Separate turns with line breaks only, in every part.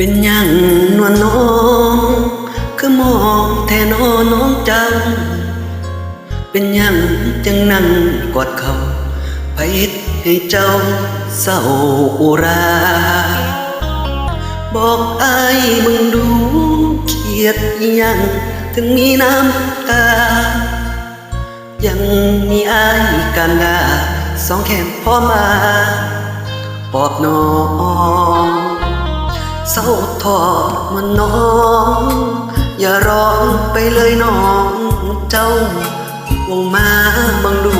เป็นยังนวลน้อง คือมองแทนอน้องจัง เป็นยังจังนั่งกอดเขาไปเฮ็ดให้เจ้าเศร้าอุรา บอกอายมึงดูเครียดยังถึงมีน้ำตา ยังมีอายกันดาสองแขนพ่อมาปอบน้อง เศร้าทอมันน้อง อย่าร้องไปเลยน้องเจ้าวงมาบังดู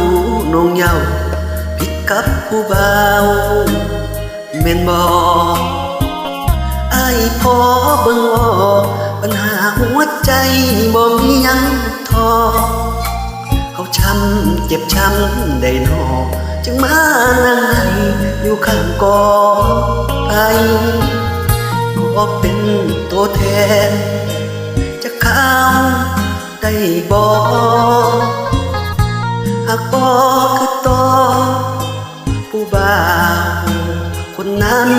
น้องเยาผิดกับผู้เบาวเมนบอกไอ้พอเบิ่งออกปัญหาหัวใจบ่มียังทอ เขาช้ำเจ็บช้ำได้นอจึงมานั่งให้อยู่ข้างกอไอ ก็เป็นตัวแทน จะข้าได้บอกหากบอกคือต่อผู้บ่าวคนนั้น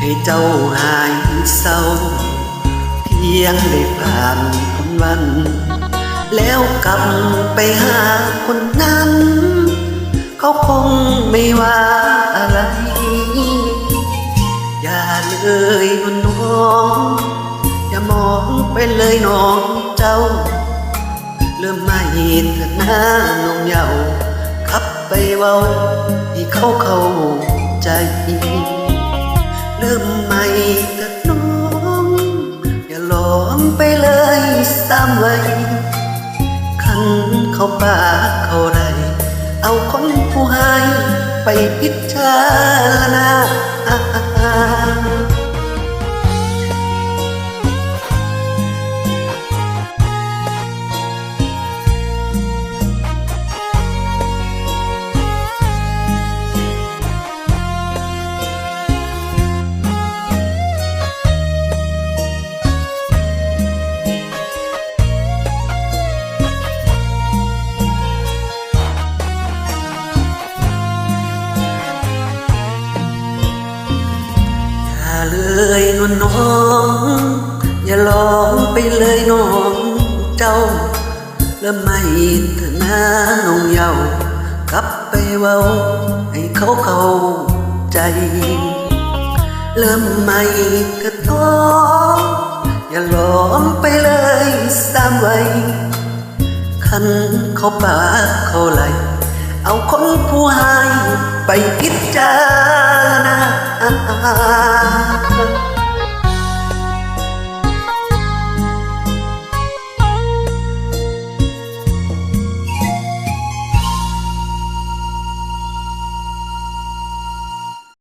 ให้เจ้าหายเศร้า เพียงได้ผ่านคนวัน แล้วกลับไปหาคนนั้น เขาคงไม่ว่า ย่าเลยคุณน้องอย่ามองไปเลยน้องเจ้า เริ่มไม่เห็นเถิดหน้าน้องเยาวขับไปเว้าให้เขาเข้าใจ เริ่มใหม่เถิดน้องอย่าหลอมไปเลยซ้ำไว้ขันเข้าป่าเข้าไรเอาคนผู้ให้ไปพิจารณา เลยนวลน้อง อย่าลองไปเลยน้องเจ้า แล้วไม่เถอะนะน้องเยาวกลับไปเว้า ให้เขาเข้าใจ เริ่มใหม่เถอะน้อง อย่าลองไปเลยซ้ำไว้ขันเขาป่าเขาไหล เอาคน